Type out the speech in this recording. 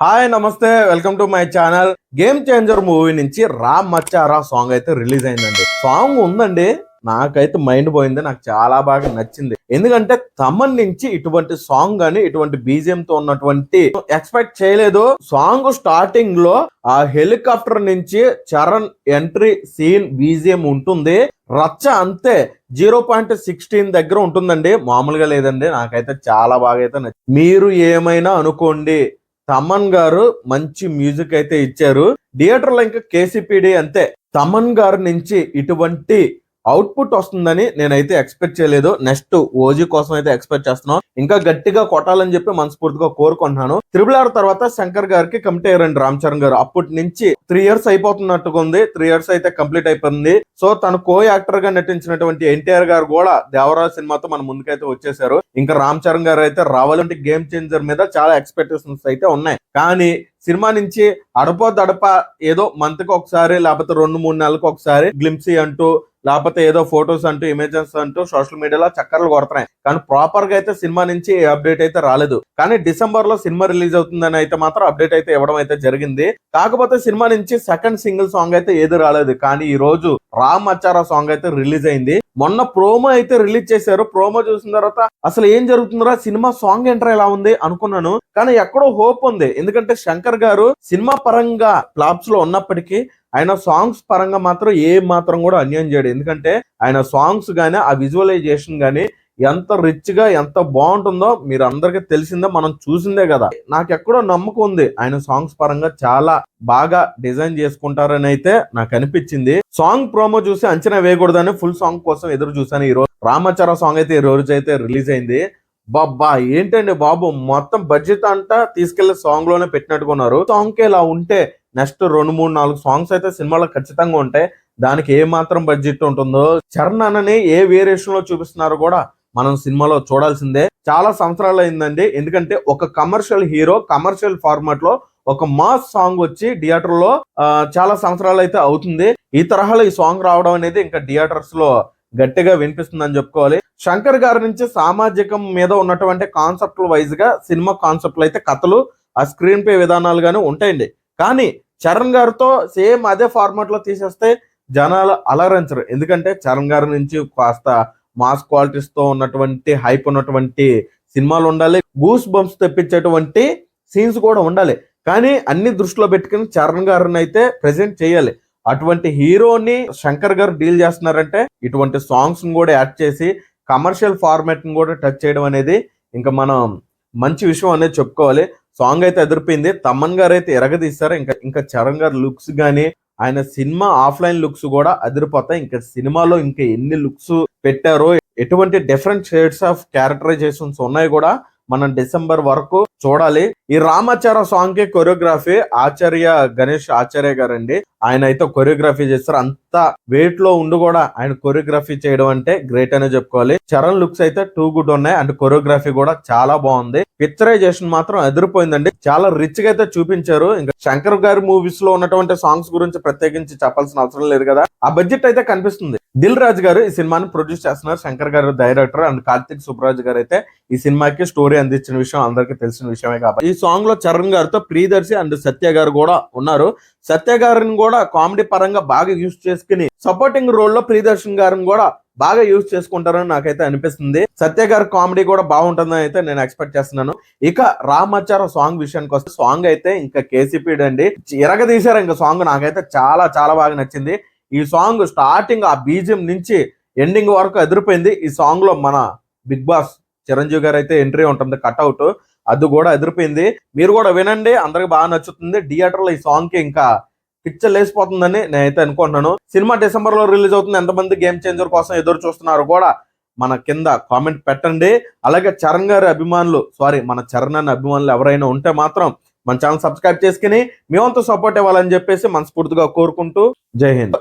Hi నమస్తే. Welcome to my channel. Game changer movie నుంచి రామ్ మచ్చారా సాంగ్ అయితే రిలీజ్ అయిందండి. సాంగ్ ఉందండి. నాకైతే మైండ్ పోయింది. నాకు చాలా బాగా నచ్చింది. ఎందుకంటే తమన్ నుంచి ఇటువంటి సాంగ్ అని ఇటువంటి బీజిఎం తో ఉన్నటువంటి ఎక్స్పెక్ట్ చేయలేదు. సాంగ్ స్టార్టింగ్లో ఆ హెలికాప్టర్ నుంచి చరణ్ ఎంట్రీ సీన్ బీజిఎం ఉంటుంది. రచ్చ అంతే. జీరో పాయింట్ సిక్స్టీన్ దగ్గర ఉంటుందండి. మామూలుగా లేదండి. నాకైతే చాలా బాగా అయితే నచ్చింది. మీరు ఏమైనా అనుకోండి. తమన్ గారు మంచి మ్యూజిక్ అయితే ఇచ్చారు. థియేటర్లో ఇంకా కేసీపీడి అంతే. తమన్ గారి నుంచి ఇటువంటి అవుట్పుట్ వస్తుందని నేనైతే ఎక్స్పెక్ట్ చేయలేదు. నెక్స్ట్ ఓజీ కోసం అయితే ఎక్స్పెక్ట్ చేస్తున్నాం ఇంకా గట్టిగా కొట్టాలని చెప్పి మనస్ఫూర్తిగా కోరుకుంటున్నాను. త్రిబుల్ ఆర్ తర్వాత శంకర్ గారికి కమిటీ అయ్యారండి రామ్ చరణ్ గారు. అప్పటి నుంచి త్రీ ఇయర్స్ అయిపోతున్నట్టుగా ఉంది. త్రీ ఇయర్స్ అయితే కంప్లీట్ అయిపోయింది. సో తను కో యాక్టర్గా నటించినటువంటి ఎన్టీఆర్ గారు కూడా దేవరాజ్ సినిమాతో మన ముందుకైతే వచ్చేసారు ఇంకా రామ్ చరణ్ గారు అయితే రావాలంటే గేమ్ చేంజర్ మీద చాలా ఎక్స్పెక్టేషన్స్ అయితే ఉన్నాయి. కానీ సినిమా నుంచి అడపో దడప ఏదో మంత్కి ఒకసారి లేకపోతే రెండు మూడు నెలలకు ఒకసారి గ్లిమ్సీ అంటూ లేకపోతే ఏదో ఫొటోస్ అంటూ ఇమేజెస్ అంటూ సోషల్ మీడియాలో చక్కర్లు కొడుతున్నాయి. కానీ ప్రాపర్గా అయితే సినిమా నుంచి ఏ అప్డేట్ అయితే రాలేదు. కానీ డిసెంబర్లో సినిమా రిలీజ్ అవుతుందని అయితే మాత్రం అప్డేట్ అయితే ఇవ్వడం అయితే జరిగింది. కాకపోతే సినిమా నుంచి సెకండ్ సింగిల్ సాంగ్ అయితే ఏది రాలేదు. కానీ ఈ రోజు రామ్ అచ్చారా సాంగ్ అయితే రిలీజ్ అయింది. మొన్న ప్రోమో అయితే రిలీజ్ చేశారు. ప్రోమో చూసిన తర్వాత అసలు ఏం జరుగుతుందో సినిమా సాంగ్ ఎంటర్ ఎలా ఉంది అనుకున్నాను. కానీ ఎక్కడో హోప్ ఉంది. ఎందుకంటే శంకర్ గారు సినిమా పరంగా ఫ్లాప్స్లో ఉన్నప్పటికీ ఆయన సాంగ్స్ పరంగా మాత్రం ఏ మాత్రం కూడా అన్యాయం చేయడు. ఎందుకంటే ఆయన సాంగ్స్ కానీ ఆ విజువలైజేషన్ గానీ ఎంత రిచ్గా ఎంత బాగుంటుందో మీరు అందరికీ తెలిసిందే మనం చూసిందే కదా. నాకు ఎక్కడో నమ్మకం ఉంది. ఆయన సాంగ్స్ పరంగా చాలా బాగా డిజైన్ చేసుకుంటారని అయితే నాకు అనిపించింది. సాంగ్ ప్రోమో చూసి అంచనా వేయకూడదని ఫుల్ సాంగ్ కోసం ఎదురు చూసాను ఈ రోజు రామాచార సాంగ్ అయితే ఈ రోజు అయితే రిలీజ్ అయింది. బాబా ఏంటండి బాబు? మొత్తం బడ్జెట్ అంతా తీసుకెళ్ళే సాంగ్లోనే పెట్టినట్టుకున్నారు సాంగ్కి ఇలా ఉంటే నెక్స్ట్ రెండు మూడు నాలుగు సాంగ్స్ అయితే సినిమాలో ఖచ్చితంగా ఉంటాయి. దానికి ఏ మాత్రం బడ్జెట్ ఉంటుందో చరణ్ అన్నని ఏ వేరియేషన్లో చూపిస్తున్నారో కూడా మనం సినిమాలో చూడాల్సిందే. చాలా సంవత్సరాలు అయిందండి. ఎందుకంటే ఒక కమర్షియల్ హీరో కమర్షియల్ ఫార్మాట్లో ఒక మాస్ సాంగ్ వచ్చి థియేటర్లో చాలా సంవత్సరాలు అయితే అవుతుంది. ఈ తరహాలో ఈ సాంగ్ రావడం అనేది ఇంకా థియేటర్స్లో గట్టిగా వినిపిస్తుందని చెప్పుకోవాలి. శంకర్ గారి నుంచి సామాజికం మీద ఉన్నటువంటి కాన్సెప్ట్ వైజ్గా సినిమా కాన్సెప్ట్లు అయితే కథలు ఆ స్క్రీన్ పే విధానాలు కానీ ఉంటాయండి. కానీ చరణ్ గారితో సేమ్ అదే ఫార్మాట్లో తీసేస్తే జనాలు అలరించరు. ఎందుకంటే చరణ్ గారి నుంచి కాస్త మాస్ క్వాలిటీస్తో ఉన్నటువంటి హైప్ ఉన్నటువంటి సినిమాలు ఉండాలి. గూస్ బంప్స్ తెప్పించేటువంటి సీన్స్ కూడా ఉండాలి. కానీ అన్ని దృష్టిలో పెట్టుకుని చరణ్ గారిని అయితే ప్రెజెంట్ చేయాలి. అటువంటి హీరోని శంకర్ గారు డీల్ చేస్తున్నారంటే ఇటువంటి సాంగ్స్ కూడా యాడ్ చేసి కమర్షియల్ ఫార్మాట్ని కూడా టచ్ చేయడం అనేది ఇంకా మనం మంచి విషయం అనేది చెప్పుకోవాలి. సాంగ్ అయితే ఎదిరిపోయింది. తమ్మన్ గారు అయితే ఎరగదీస్తారు ఇంకా ఇంకా చరణ్ గారు లుక్స్ కానీ ఆయన సినిమా ఆఫ్లైన్ లుక్స్ కూడా అదిరిపోతాయి. ఇంకా సినిమాలో ఇంకా ఎన్ని లుక్స్ పెట్టారో ఎటువంటి డిఫరెంట్ షేడ్స్ ఆఫ్ క్యారెక్టరైజేషన్స్ ఉన్నాయి కూడా మనం డిసెంబర్ వరకు చూడాలి. ఈ రామాచార సాంగ్కి కొరియోగ్రఫీ ఆచార్య గణేష్ ఆచార్య గారు అండి ఆయన అయితే కొరియోగ్రఫీ చేస్తారు. అంత వెయిట్లో ఉండి కూడా ఆయన కొరియోగ్రఫీ చేయడం అంటే గ్రేట్ అనే చెప్పుకోవాలి. చరణ్ లుక్స్ అయితే టూ గుడ్ ఉన్నాయి. అండ్ కొరియోగ్రఫీ కూడా చాలా బాగుంది. పిక్చరైజేషన్ మాత్రం ఎదిరిపోయిందండి. చాలా రిచ్గా అయితే చూపించారు. ఇంకా శంకర్ గారి మూవీస్లో ఉన్నటువంటి సాంగ్స్ గురించి ప్రత్యేకించి చెప్పాల్సిన అవసరం లేదు కదా. ఆ బడ్జెట్ అయితే కనిపిస్తుంది. దిల్ రాజు గారు ఈ సినిమాని ప్రొడ్యూస్ చేస్తున్నారు. శంకర్ గారు డైరెక్టర్ అండ్ కార్తిక్ సుబ్రాజ్ గారు అయితే ఈ సినిమాకి స్టోరీ అందించిన విషయం అందరికీ తెలిసిన విషయమే కాబట్టి. ఈ సాంగ్లో చరణ్ గారితో ప్రియదర్శి అండ్ సత్య గారు కూడా ఉన్నారు. సత్య గారిని కూడా కామెడీ పరంగా బాగా యూజ్ చేసుకుని సపోర్టింగ్ రోల్లో ప్రియదర్శన్ గారిని కూడా బాగా యూజ్ చేసుకుంటారని నాకైతే అనిపిస్తుంది. సత్య గారి కామెడీ కూడా బాగుంటుందని అయితే నేను ఎక్స్పెక్ట్ చేస్తున్నాను. ఇక రామాచార సాంగ్ విషయానికి వస్తే సాంగ్ అయితే ఇంకా కేసీపీ అండి. ఎరగ తీశారు ఇంకా సాంగ్ నాకైతే చాలా చాలా బాగా నచ్చింది. ఈ సాంగ్ స్టార్టింగ్ ఆ బీజియం నుంచి ఎండింగ్ వరకు ఎదిరిపోయింది. ఈ సాంగ్లో మన బిగ్ బాస్ చిరంజీవి గారు అయితే ఎంట్రీ ఉంటుంది కట్అవుట్ అది కూడా ఎదిరిపోయింది. మీరు కూడా వినండి అందరికి బాగా నచ్చుతుంది. థియేటర్లో ఈ సాంగ్కి ఇంకా పిక్చర్ లేసిపోతుందని నేనైతే అనుకుంటున్నాను. సినిమా డిసెంబర్లో రిలీజ్ అవుతుంది. ఎంతమంది గేమ్ చేంజర్ కోసం ఎదురు చూస్తున్నారు కూడా మన కింద కామెంట్ పెట్టండి. అలాగే చరణ్ గారి అభిమానులు సారీ మన చరణ్ అన్న అభిమానులు ఎవరైనా ఉంటే మాత్రం మన ఛానల్ సబ్స్క్రైబ్ చేసుకుని మేమంతా సపోర్ట్ ఇవ్వాలని చెప్పేసి మనస్ఫూర్తిగా కోరుకుంటూ జై హింద్.